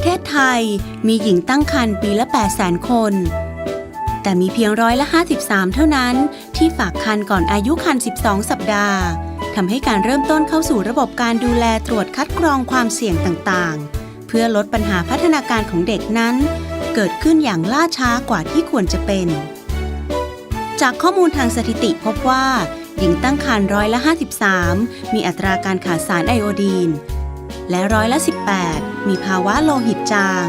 ประเทศไทยมีหญิงตั้งครรภ์ปีละ 8 0 0 0 0 0 คน แต่มีเพียงร้อยละ 53 เท่านั้น ที่ฝากครรภ์ก่อนอายุครรภ์12 สัปดาห์ทำให้การเริ่มต้นเข้าสู่ระบบการดูแลตรวจคัดกรองความเสี่ยงต่างๆ เพื่อลดปัญหาพัฒนาการของเด็กนั้น เกิดขึ้นอย่างล่าช้ากว่าที่ควรจะเป็น จากข้อมูลทางสถิติพบว่าหญิงตั้งครรภ์ร้อยละ 53 มีอัตราการขาดสารไอโอดีน และร้อยละ 18 มีภาวะโลหิตจาง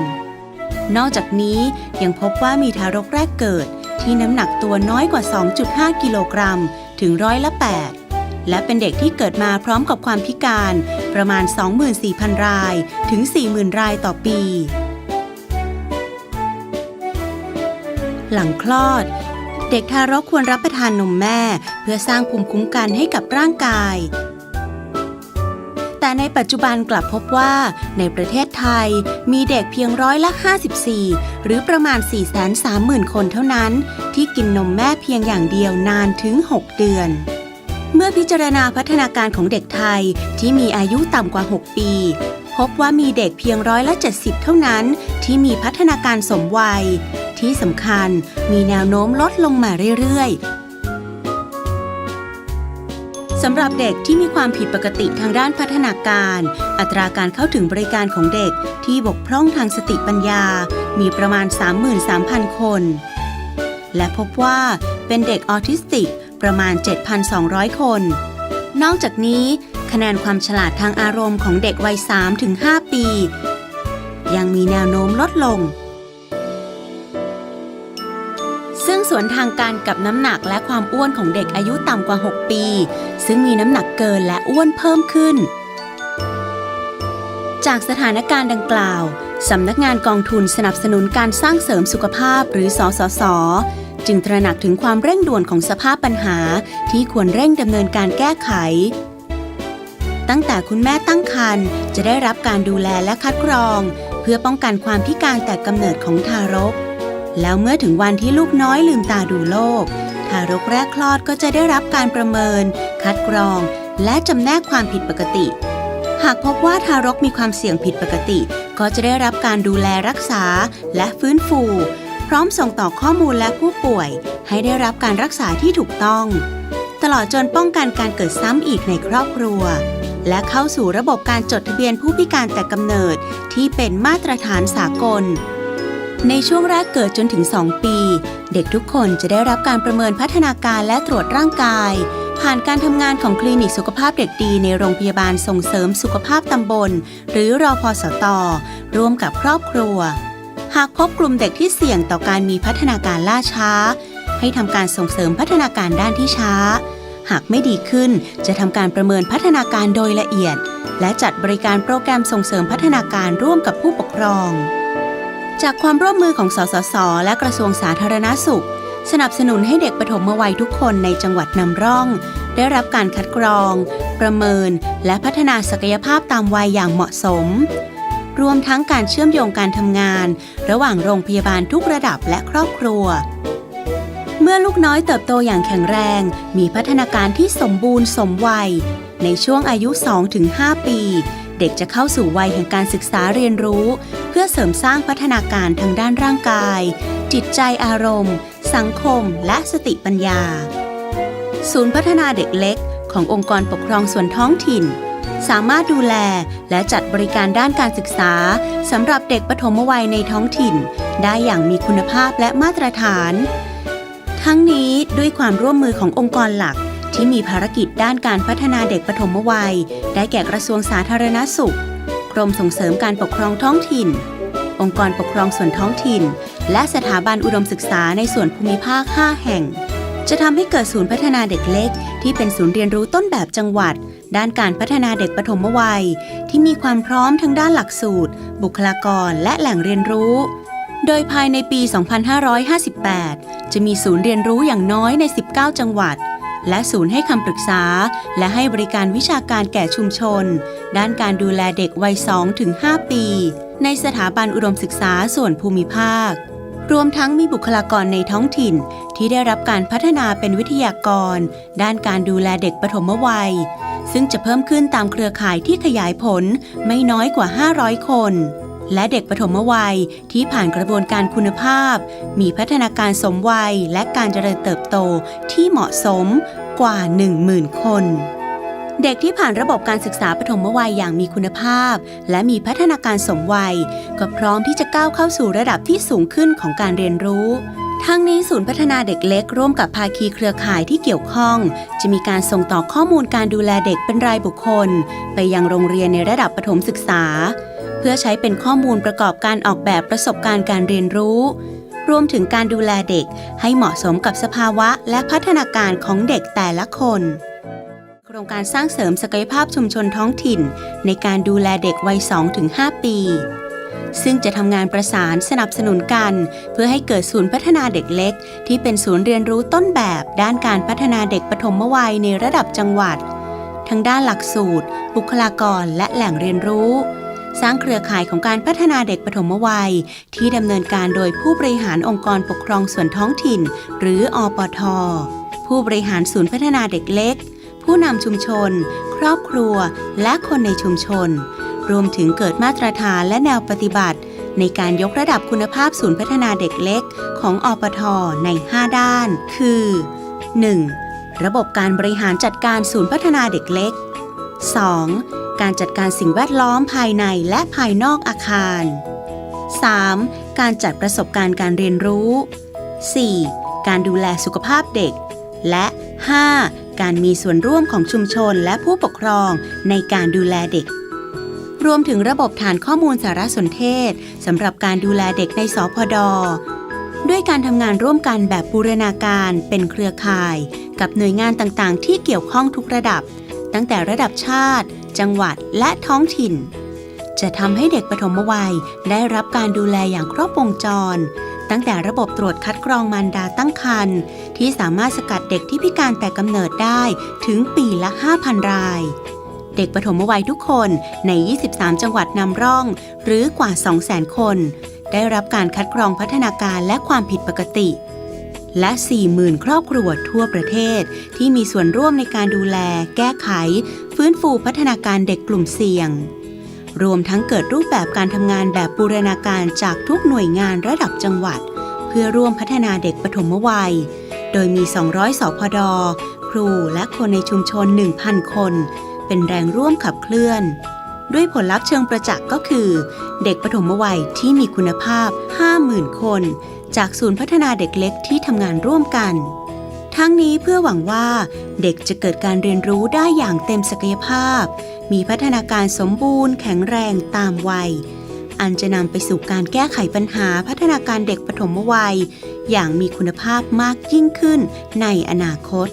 นอกจากนี้ยังพบว่ามีทารกแรกเกิดที่น้ำหนักตัวน้อยกว่า 2.5 กิโลกรัม ถึงร้อยละ 8 และเป็นเด็กที่เกิดมาพร้อมกับความพิการประมาณ 24,000 ราย ถึง 40,000 รายต่อปี หลังคลอด เด็กทารกควรรับประทานนมแม่ เพื่อสร้างภูมิคุ้มกันให้กับร่างกาย แต่ในปัจจุบันกลับพบว่า ในประเทศไทยมีเด็กเพียงร้อยละ 54 หรือประมาณ 430,000 คนเท่านั้น ที่กินนมแม่เพียงอย่างเดียวนานถึง 6 เดือน เมื่อพิจารณาพัฒนาการของเด็กไทยที่มีอายุต่ำกว่า 6 ปี พบว่ามีเด็กเพียงร้อยละ 70 เท่านั้น ที่มีพัฒนาการสมวัย ที่สำคัญมีแนวโน้มลดลงมาเรื่อยำหรับเด็กที่มีความผิดปกติทางด้านพัฒนาการ อัตราการเข้าถึงบริการของเด็กที่บกพร่องทางสติปัญญา มีประมาณ 33,000 คน และพบว่าเป็นเด็กออทิสติกประมาณ 7,200 คน นอกจากนี้ คะแนนความฉลาดทางอารมณ์ของเด็กวัย 3-5 ปี ยังมีแนวโน้มลดลง สวนทางกันกับน้ำหนักและความอ้วนของเด็กอายุต่ำกว่า 6 ปี ซึ่งมีน้ำหนักเกินและอ้วนเพิ่มขึ้น จากสถานการณ์ดังกล่าวสำนักงานกองทุนสนับสนุนการสร้างเสริมสุขภาพหรือสสส จึงตระหนักถึงความเร่งด่วนของสภาพปัญหาที่ควรเร่งดำเนินการแก้ไข ตั้งแต่คุณแม่ตั้งครรภ์จะได้รับการดูแลและคัดกรอง เพื่อป้องกันความพิการแต่กำเนิดของทารก แล้วเมื่อถึงวันที่ลูกน้อยลืมตาดูโลก ทารกแรกคลอดก็จะได้รับการประเมิน คัดกรอง และจำแนกความผิดปกติ หากพบว่าทารกมีความเสี่ยงผิดปกติ ก็จะได้รับการดูแลรักษาและฟื้นฟู พร้อมส่งต่อข้อมูลและผู้ป่วย ให้ได้รับการรักษาที่ถูกต้อง ตลอดจนป้องกันการเกิดซ้ำอีกในครอบครัว และเข้าสู่ระบบการจดทะเบียนผู้พิการแต่กำเนิดที่เป็นมาตรฐานสากล ในช่วงแรกเกิดจนถึง 2 ปี เด็กทุกคนจะได้รับการประเมินพัฒนาการและตรวจร่างกาย ผ่านการทำงานของคลินิกสุขภาพเด็กดีในโรงพยาบาลส่งเสริมสุขภาพตำบล หรือรอพสตร่วมกับครอบครัว หากพบกลุ่มเด็กที่เสี่ยงต่อการมีพัฒนาการล่าช้า ให้ทำการส่งเสริมพัฒนาการด้านที่ช้า หากไม่ดีขึ้นจะทำการประเมินพัฒนาการโดยละเอียด และจัดบริการโปรแกรมส่งเสริมพัฒนาการร่วมกับผู้ปกครอง จากความร่วมมือของสสส และกระทรวงสาธารณสุข สนับสนุนให้เด็กปฐมวัยทุกคนในจังหวัดนำร่อง ได้รับการคัดกรอง ประเมิน และพัฒนาศักยภาพตามวัยอย่างเหมาะสม รวมทั้งการเชื่อมโยงการทำงาน ระหว่างโรงพยาบาลทุกระดับและครอบครัว เมื่อลูกน้อยเติบโตอย่างแข็งแรง มีพัฒนาการที่สมบูรณ์สมวัย ในช่วงอายุ 2-5 ปี ด็กจะเข้าสู่วัยแห่งการศึกษาเรียนรู้ เพื่อเสริมสร้างพัฒนาการทางด้านร่างกาย จิตใจอารมณ์ สังคม และสติปัญญา ศูนย์พัฒนาเด็กเล็ก ขององค์กรปกครองส่วนท้องถิ่น สามารถดูแลและจัดบริการด้านการศึกษาสำหรับเด็กปฐมวัยในท้องถิ่น ได้อย่างมีคุณภาพและมาตรฐาน ทั้งนี้ด้วยความร่วมมือขององค์กรหลัก ที่มีภารกิจด้านการพัฒนาเด็กปฐมวัย ได้แก่กระทรวงสาธารณสุข กรมส่งเสริมการปกครองท้องถิ่น องค์กรปกครองส่วนท้องถิ่น และสถาบันอุดมศึกษาในส่วนภูมิภาค 5 แห่ง จะทำให้เกิดศูนย์พัฒนาเด็กเล็ก ที่เป็นศูนย์เรียนรู้ต้นแบบจังหวัด ด้านการพัฒนาเด็กปฐมวัย ที่มีความพร้อมทั้งด้านหลักสูตร บุคลากร และแหล่งเรียนรู้โดยภายในปี 2558 จะมีศูนย์เรียนรู้อย่างน้อยใน 19 จังหวัด และศูนย์ให้คำปรึกษา และให้บริการวิชาการแก่ชุมชน ด้านการดูแลเด็กวัย 2-5 ปี ในสถาบันอุดมศึกษาส่วนภูมิภาค รวมทั้งมีบุคลากรในท้องถิ่น ที่ได้รับการพัฒนาเป็นวิทยากร ด้านการดูแลเด็กปฐมวัย ซึ่งจะเพิ่มขึ้นตามเครือข่ายที่ขยายผลไม่น้อยกว่า 500 คน และเด็กปฐมวัยที่ผ่านกระบวนการคุณภาพ มีพัฒนาการสมวัยและการเจริญเติบโตที่เหมาะสมกว่า 10,000 คน เด็กที่ผ่านระบบการศึกษาปฐมวัยอย่างมีคุณภาพ และมีพัฒนาการสมวัย ก็พร้อมที่จะก้าวเข้าสู่ระดับที่สูงขึ้นของการเรียนรู้ทั้งนี้ศูนย์พัฒนาเด็กเล็กร่วมกับภาคีเครือข่ายที่เกี่ยวข้อง จะมีการส่งต่อข้อมูลการดูแลเด็กเป็นรายบุคคล ไปยังโรงเรียนในระดับประถมศึกษา เพื่อใช้เป็นข้อมูลประกอบการออกแบบประสบการณ์การเรียนรู้ รวมถึงการดูแลเด็กให้เหมาะสมกับสภาวะและพัฒนาการของเด็กแต่ละคน โครงการสร้างเสริมศักยภาพชุมชนท้องถิ่น ในการดูแลเด็กวัย 2-5 ปี ซึ่งจะทำงานประสานสนับสนุนกัน เพื่อให้เกิดศูนย์พัฒนาเด็กเล็ก ที่เป็นศูนย์เรียนรู้ต้นแบบ ด้านการพัฒนาเด็กปฐมวัยในระดับจังหวัด ทั้งด้านหลักสูตร บุคลากรและแหล่งเรียนรู้ สร้างเครือข่ายของการพัฒนาเด็กปฐมวัย ที่ดำเนินการโดยผู้บริหารองค์กรปกครองส่วนท้องถิ่น หรืออปท ผู้บริหารศูนย์พัฒนาเด็กเล็ก ผู้นำชุมชน ครอบครัว และคนในชุมชน รวมถึงเกิดมาตรฐานและแนวปฏิบัติ ในการยกระดับคุณภาพศูนย์พัฒนาเด็กเล็ก ของอปท ใน 5 ด้าน คือ 1. ระบบการบริหารจัดการศูนย์พัฒนาเด็กเล็ก 2. การจัดการสิ่งแวดล้อมภายในและภายนอกอาคาร 3. การจัดประสบการณ์การเรียนรู้ 4. การดูแลสุขภาพเด็ก และ 5. การมีส่วนร่วมของชุมชนและผู้ปกครองในการดูแลเด็ก รวมถึงระบบฐานข้อมูลสารสนเทศสำหรับการดูแลเด็กในสพดด้วยการทำงานร่วมกันแบบบูรณาการเป็นเครือข่าย กับหน่วยงานต่างๆ ที่เกี่ยวข้องทุกระดับ ตั้งแต่ระดับชาติ จังหวัดและท้องถิ่น จะทำให้เด็กปฐมวัยได้รับการดูแลอย่างครบวงจร ตั้งแต่ระบบตรวจคัดกรองมารดาตั้งครรภ์ที่สามารถสกัดเด็กที่พิการแต่กำเนิดได้ถึงปีละ 5,000 ราย เด็กปฐมวัยทุกคนใน 23 จังหวัดนำร่อง หรือกว่า 200,000 คน ได้รับการคัดกรองพัฒนาการและความผิดปกติ และ 40,000 ครอบครัวทั่วประเทศ ที่มีส่วนร่วมในการดูแล แก้ไข ฟื้นฟูพัฒนาการเด็กกลุ่มเสี่ยง รวมทั้งเกิดรูปแบบการทำงานแบบบูรณาการจากทุกหน่วยงานระดับจังหวัด เพื่อร่วมพัฒนาเด็กปฐมวัย โดยมี 200 สพด ครูและคนในชุมชน 1,000 คน เป็นแรงร่วมขับเคลื่อน ด้วยผลลัพธ์เชิงประจักษ์ก็คือ เด็กปฐมวัยที่มีคุณภาพ 50,000 คน จากศูนย์พัฒนาเด็กเล็กที่ทำงานร่วมกัน ทั้งนี้เพื่อหวังว่าเด็กจะเกิดการเรียนรู้ได้อย่างเต็มศักยภาพ มีพัฒนาการสมบูรณ์แข็งแรงตามวัย อันจะนำไปสู่การแก้ไขปัญหาพัฒนาการเด็กปฐมวัย อย่างมีคุณภาพมากยิ่งขึ้นในอนาคต